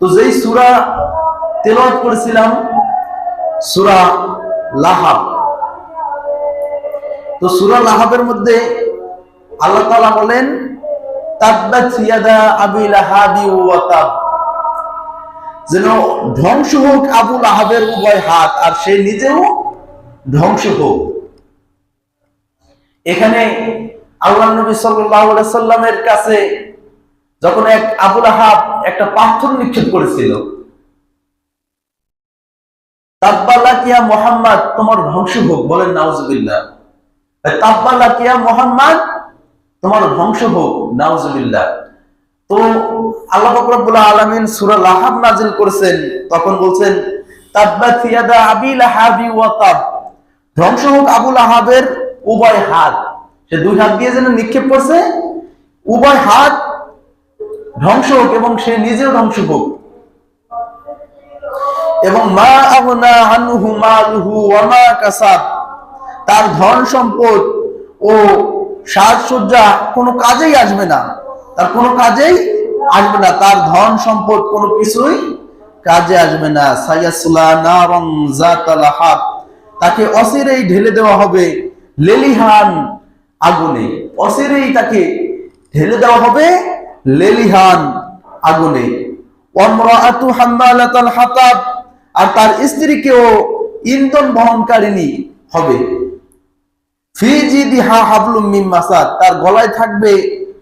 তো যেই সুরা তেলাওয়াত করেছিলাম, সুরা লাহাব, তো সুরা লাহাবের মধ্যে আল্লাহ তাআলা বলেন যেন ধ্বংস হোক আবু লাহাবের উভয় হাত, আর সে নিজেও ধ্বংস হোক। এখানে আল্লাহ নবী সাল্লামের কাছে যখন এক আবুল আহাব একটা পাথর নিক্ষেপ করেছিল তোমার ধ্বংস হোক, বলেন তোমার ধ্বংস হোক তো আল্লাহ আলামিন নাজিল করেছেন, তখন বলছেন, তাব্বাত ইয়াদা আবি লাহাবি ওয়া ধ্বংস হোক আবু লাহাবের উভয় হাত। সে দুই হাত দিয়ে যেন নিক্ষেপ করছে, উভয় হাত ধ্বংস হোক এবং সে নিজেও ধ্বংস হোক। এবং মা আবনা আনহু মালুহু ওয়া কাসাব। তার ধন সম্পদ ও সাজসজ্জা কোনো কাজেই আসবে না। তার কোনো কাজেই আসবে না। তার ধন সম্পদ কোনো কিছুই কাজে আসবে না। সাইয়াসুলা নারং জাতাল হাব তাকে অসিরেই ঢেলে দেওয়া হবে লেলিহান আগুনে। অসিরেই তাকে ঢেলে দেওয়া হবে লেলিহান আগুনে। আর তার স্ত্রীকেও ইন্ধন বহনকারিণী হবে। তার গলায় থাকবে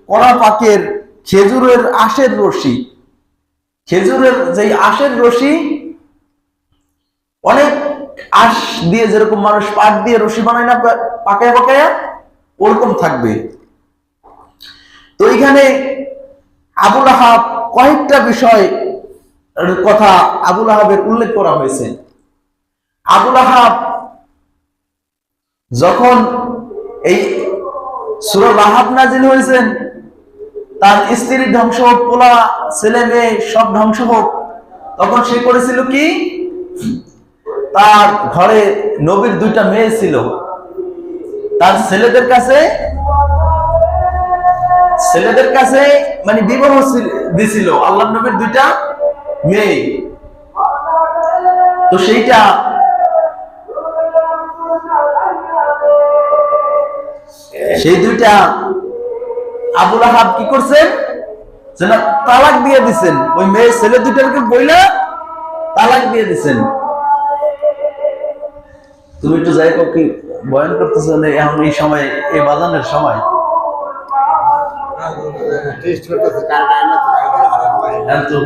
কড়া পাকের খেজুরের আশের রশি। খেজুরের যেই আশের রশি, অনেক আশ দিয়ে যেরকম মানুষ পাট দিয়ে রশি বানায় না, পাকায় পাকায়, ওরকম থাকবে। তো এখানে আবুল আহাব কয়েকটা বিষয় কথা আবুল আহাবের উল্লেখ করা হয়েছে। আবুল আহাব যখন এই সুরা লাহাব নাজিল হয়েছেন, তার স্ত্রী ধ্বংস হোক, পোলা, ছেলে মেয়ে সব ধ্বংস হোক, তখন সে করেছিল কি? তার ঘরে নবীর দুইটা মেয়ে ছিল। তার ছেলেদের কাছে ছেলেদের কাছে মানে বিবাহ দিছিল। আল্লাহ নবীর দুইটা মেয়ে। তো সেইটা সেই দুইটা আবুল আহাব কি করছেন যেন তালাক দিয়ে দিছেন। ওই মেয়ে ছেলে দুইটাকে বইলা তালাক দিয়ে দিছেন। তুমি একটু যাই কি বয়ান করতেছো এখন এই সময়, এই বাজানের সময়। তো। এখন তো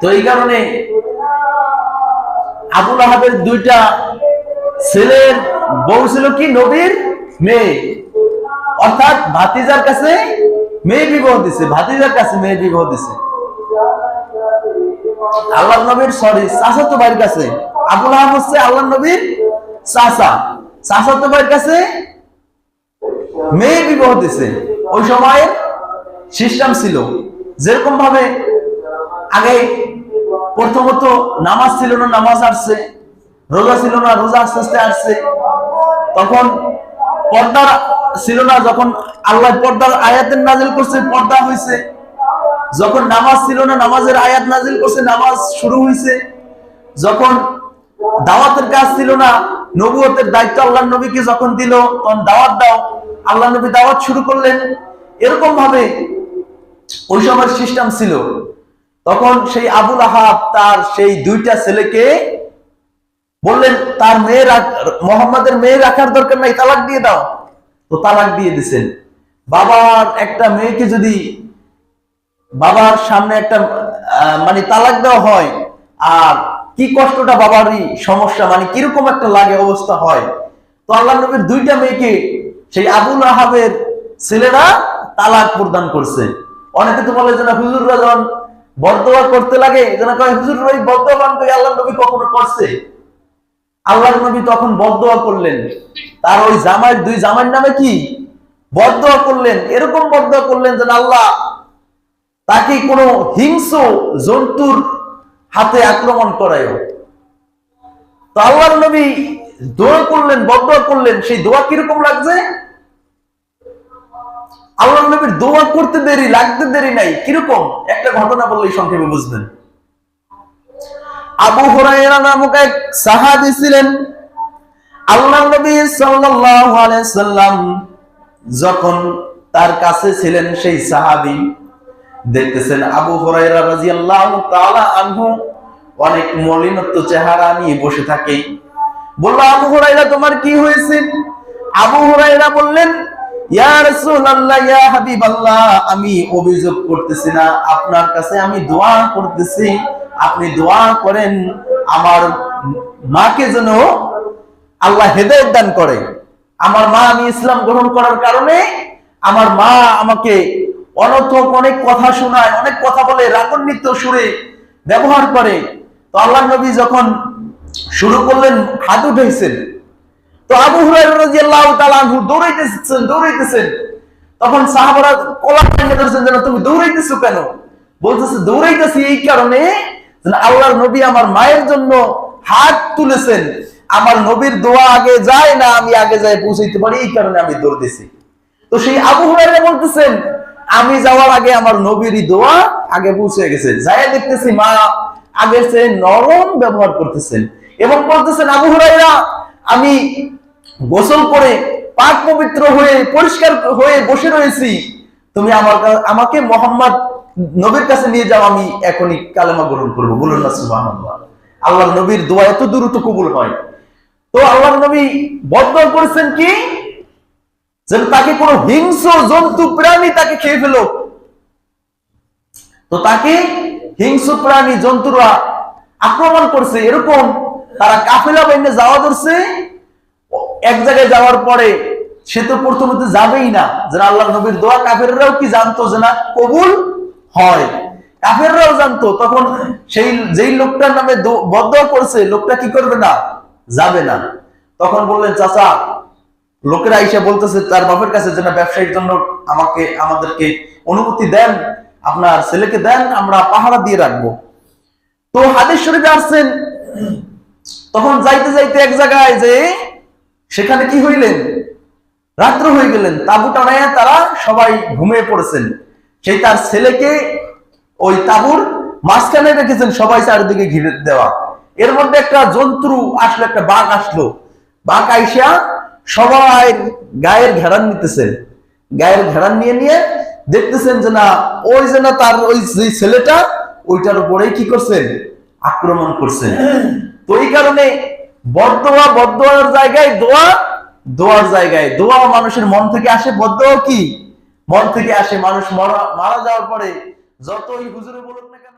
তো এই কারণে আবুল আহাবের দুইটা ছেলের বউ ছিল কি? নবীর মেয়ে। অর্থাৎ ভাতিজার কাছে মেয়ে বিবাহ দিছে, ভাতিজার কাছে মেয়ে বিবাহ দিছে। আল্লাহ নবীর সরি চাচাতো ভাইয়ের কাছে। আবুল আহাব হচ্ছে আল্লাহ নবীর চাচা। চাচাতো ভাইয়ের কাছে মেয়ে বিবাহ দিছে ওই সময় সিস্টেম ছিল, যেরকম ভাবে আগে প্রথমত নামাজ ছিল না, নামাজ আসছে, রোজা ছিল না, রোজা আস্তে আস্তে আসছে। তখন পর্দা ছিল না, যখন আল্লাহ পর্দার আয়াতের নাজিল করছে, পর্দা হয়েছে যখন নামাজ ছিল না, নামাজের আয়াত নাজিল করছে, নামাজ শুরু হয়েছে যখন দাওয়াতের কাজ ছিল না, নবুয়তের দায়িত্ব আল্লাহ নবীকে যখন দিল, তখন দাওয়াত দাও। আল্লাহ নবী দাওয়াত শুরু করলেন। এরকম ভাবে ওই সময় সিস্টেম ছিল। তখন সেই আবুল আহাব তার সেই দুইটা ছেলেকে বললেন, তার মেয়ে মোহাম্মদের মেয়ে রাখার দরকার নাই, তালাক দিয়ে দাও। তো তালাক দিয়ে দিছেন। বাবার একটা মেয়েকে যদি বাবার সামনে একটা মানে তালাক দেওয়া হয়, আর কি কষ্টটা বাবারই সমস্যা মানে কীরকম একটা লাগে অবস্থা হয়। তো আল্লাহ নবীর দুইটা মেয়েকে সেই আবুল আহাবের ছেলেরা তালাক প্রদান করছে। অনেকে তো বলে যে না, হুজুররা যখন বদয়া করতে লাগে আল্লাহ নবী কখনো করছে? আল্লাহ নবী তখন বদয়া করলেন। তার ওই জামাই দুই জামাইয়ের নামে কি? বদয়া করলেন। এরকম বদয়া করলেন যেন আল্লাহ তাকে কোনো হিংস্র জন্তুর হাতে আক্রমণ করায় তো আল্লাহর নবী দোয়া করলেন বদয়া করলেন। সেই দোয়া কীরকম লাগছে? আল্লাহ নবীর দোয়া করতে দেরি, লাগতে দেরি নাই। কীরকম? একটা ঘটনা বললেই সংক্ষেপে বুঝবেন। আবু হুরায়রা নামক এক সাহাবী ছিলেন। আল্লাহ নবী সাল্লাল্লাহু আলাইহি সাল্লাম যখন তার কাছে ছিলেন সেই সাহাবী, দেখতেছেন আবু হুরায়রা রাদিয়াল্লাহু তাআলা আনহু অনেক মলিনত্ব চেহারা নিয়ে বসে থাকে। বলল, আবু তোমার কি হয়েছে? আবু হুরায়রা বললেন আমি অভিযোগ করতেছি না, আপনার কাছে আমি দোয়া করতেছি। আপনি দোয়া করেন, আমার মাকে যেন আল্লাহ হেদায়েত দান করে। আমার মা, আমি ইসলাম গ্রহণ করার কারণে আমার মা আমাকে অনর্থক অনেক কথা শোনায়, অনেক কথা বলে রাগান্বিত সুরে ব্যবহার করে। তো আল্লাহ নবী যখন শুরু করলেন, হাত উঠেছেন তো আবু হুরায়রা দৌড়াইতেছেন দৌড়াইতেছেন। তখন সাহাবারা কলা ভেঙে ধরছেন যেন তুমি দৌড়াইতেছো কেন? বলতেছে, দৌড়াইতেছি এই কারণে আল্লাহর নবী আমার মায়ের জন্য হাত তুলেছেন। আমার নবীর দোয়া আগে যায় না, আমি আগে যাই পৌঁছাইতে পারি, এই কারণে আমি দৌড়তেছি তো সেই আবু হুরায়রা বলতেছেন, আমি যাওয়ার আগে আমার নবীরই দোয়া আগে পৌঁছে গেছে। যাই দেখতেছি মা আগের চেয়ে নরম ব্যবহার করতেছেন। এবং বলতেছেন, আবু হুরায়রা, আমি গোসল করে পাক পবিত্র হয়ে, পরিষ্কার হয়ে বসে রয়েছি। তুমি আমার আমাকে মোহাম্মদ নবীর কাছে নিয়ে যাও, আমি এখনই কালেমা গ্রহণ করব। বলুন না, সুবহানাল্লাহ। আল্লাহ নবীর দোয়া এত দ্রুত কবুল হয়। তো আল্লাহ নবী বদল করেছেন কি? যেন তাকে কোনো হিংস্র জন্তু, প্রাণী তাকে খেয়ে ফেল তো তাকে হিংস্র প্রাণী জন্তুরা আক্রমণ করছে। এরকম তারা কাফেলা বাইনে যাওয়া ধরছে। এক জায়গায় যাওয়ার পরে সে তো প্রথমত যাবেই না। যেন আল্লাহ নবীর দোয়া কাফেররাও কি জানতো যে না, কবুল হয়। কাফেররাও জানতো। তখন সেই, যেই লোকটার নামে বদদোয়া করছে, লোকটা কি করবে না? যাবে না। তখন বললেন, চাচা, লোকেরা এসে বলতেছে তার বাপের কাছে যে না, ব্যবসায়ীর জন্য আমাকে, আমাদেরকে অনুমতি দেন, আপনার ছেলেকে দেন, আমরা পাহারা দিয়ে রাখব। তো হাদিস শরীফে আসছেন। তখন যাইতে যাইতে এক জায়গায় যে সেখানে কি হইলেন? রাত্র হয়ে গেলেন। তাবু টানাইয়া তারা সবাই ঘুমিয়ে পড়েছেন। সেই তার ছেলেকে ওই তাবুর মাঝখানে রেখেছেন সবাই চারিদিকে ঘিরে দেওয়া। এর মধ্যে একটা জন্তু আসলো, একটা বাঘ আসলো। বাঘ আইসা সবাই গায়ের ঘেরান নিতেছেন গায়ের ঘেরান নিয়ে নিয়ে দেখতেছেন যে না, ওই যে না তার ওই যে ছেলেটা, ওইটার উপরেই কি করছেন আক্রমণ করছেন তো এই কারণে বদোয়া বদোয়ার জায়গায় দোয়া, দোয়ার জায়গায় দোয়া মানুষের মন থেকে আসে বদোয়া কি? মন থেকে আসে মানুষ মারা মারা যাওয়ার পরে যতই হুজুরে বলুন না কেন